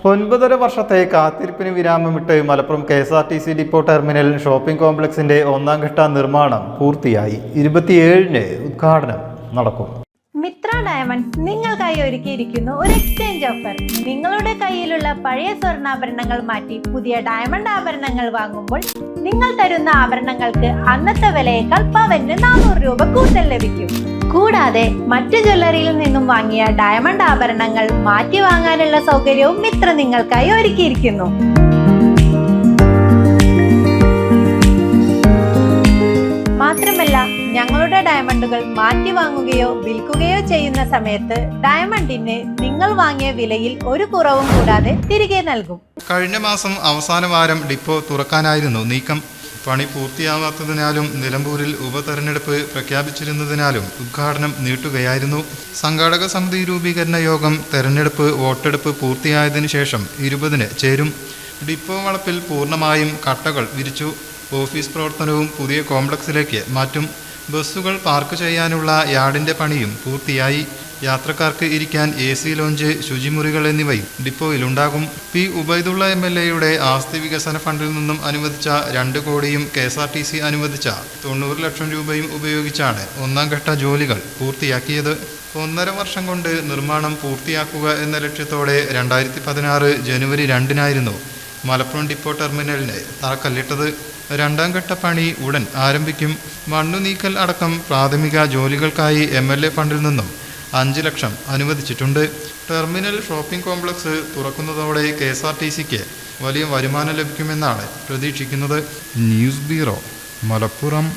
ഒൻപതര വർഷത്തെ കാത്തിരിപ്പിന് വിരാമമിട്ട് Malappuram K S R T C depot terminal shopping കോംപ്ലക്സിന്റെ ഒന്നാം ഘട്ട നിർമ്മാണം പൂർത്തിയായി. ഇരുപത്തിയേഴിന് ഉദ്ഘാടനം നടക്കും. മിത്ര ഡയമണ്ട് നിങ്ങൾക്കായി ഒരുക്കിയിരിക്കുന്നു ഒരു എക്സ്ചേഞ്ച് ഓഫർ നിങ്ങളുടെ കയ്യിലുള്ള പഴയ സ്വർണാഭരണങ്ങൾ മാറ്റി പുതിയ ഡയമണ്ട് ആഭരണങ്ങൾ വാങ്ങുമ്പോൾ നിങ്ങൾ തരുന്ന ആഭരണങ്ങൾക്ക് അന്നത്തെ വിലയേക്കാൾ പവന് നാനൂറ് രൂപ കൂടുതൽ ലഭിക്കും. കൂടാതെ മറ്റു ജ്വല്ലറിയിൽ നിന്നും വാങ്ങിയ ഡയമണ്ട് ആഭരണങ്ങൾ മാറ്റി വാങ്ങാനുള്ള സൗകര്യവും മിത്ര നിങ്ങൾക്കായി ഒരുക്കിയിരിക്കുന്നു. മാത്രമല്ല ഞങ്ങളുടെ ഡയമണ്ടുകൾ മാറ്റി വാങ്ങുകയോ വിൽക്കുകയോ ചെയ്യുന്ന സമയത്ത് ഡയമണ്ടിന് നിങ്ങൾ വാങ്ങിയ വിലയിൽ ഒരു കുറവും കൂടാതെ തിരികെ നൽകും. കഴിഞ്ഞ മാസം അവസാന വാരം ഡിപ്പോ തുറക്കാനായിരുന്നു നീക്കം. പണി പൂർത്തിയാവാത്തതിനാലും നിലമ്പൂരിൽ ഉപതെരഞ്ഞെടുപ്പ് പ്രഖ്യാപിച്ചിരുന്നതിനാലും ഉദ്ഘാടനം നീട്ടുകയായിരുന്നു. സംഘാടക സമിതി രൂപീകരണ യോഗം തെരഞ്ഞെടുപ്പ് വോട്ടെടുപ്പ് പൂർത്തിയായതിനു ശേഷം ഇരുപതിന് ചേരും. ഡിപ്പോ വളപ്പിൽ പൂർണമായും കട്ടകൾ വിരിച്ചു. ഓഫീസ് പ്രവർത്തനവും പുതിയ കോംപ്ലക്സിലേക്ക് മാറ്റും. ബസ്സുകൾ പാർക്ക് ചെയ്യാനുള്ള യാർഡിന്റെ പണിയും പൂർത്തിയായി. യാത്രക്കാർക്ക് ഇരിക്കാൻ എ സി ലോഞ്ച് ശുചിമുറികൾ എന്നിവയും ഡിപ്പോയിലുണ്ടാകും. പി ഉബൈദുള്ള എം എൽ എയുടെ ആസ്തി വികസന ഫണ്ടിൽ നിന്നും അനുവദിച്ച രണ്ട് കോടിയും K S R T C അനുവദിച്ച തൊണ്ണൂറ് ലക്ഷം രൂപയും ഉപയോഗിച്ചാണ് ഒന്നാം ഘട്ട ജോലികൾ പൂർത്തിയാക്കിയത്. ഒന്നര വർഷം കൊണ്ട് നിർമ്മാണം പൂർത്തിയാക്കുക എന്ന ലക്ഷ്യത്തോടെ രണ്ടായിരത്തി പതിനാറ് ജനുവരി രണ്ടിനായിരുന്നു മലപ്പുറം ഡിപ്പോ ടെർമിനലിന് തറക്കല്ലിട്ടത്. രണ്ടാം ഘട്ട പണി ഉടൻ ആരംഭിക്കും. മണ്ണു നീക്കൽ അടക്കം പ്രാഥമിക ജോലികൾക്കായി എം ഫണ്ടിൽ നിന്നും അഞ്ച് ലക്ഷം അനുവദിച്ചിട്ടുണ്ട്. ടെർമിനൽ ഷോപ്പിംഗ് കോംപ്ലക്സ് തുറക്കുന്നതോടെ കെ എസ് ആർ ടി സിക്ക് വലിയ വരുമാനം ലഭിക്കുമെന്നാണ് പ്രതീക്ഷിക്കുന്നത്. News bureau Malappuram.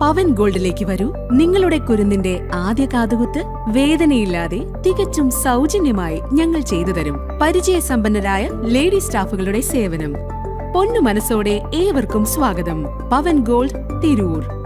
പവൻ ഗോൾഡിലേക്ക് വരൂ. നിങ്ങളുടെ കുരുന്നിന്റെ ആദ്യ കാതുകുത്ത് വേദനയില്ലാതെ തികച്ചും സൗജന്യമായി ഞങ്ങൾ ചെയ്തു തരും. പരിചയസമ്പന്നരായ ലേഡി സ്റ്റാഫുകളുടെ സേവനം. പൊന്നു മനസ്സോടെ ഏവർക്കും സ്വാഗതം. പവൻ ഗോൾഡ് തിരൂർ.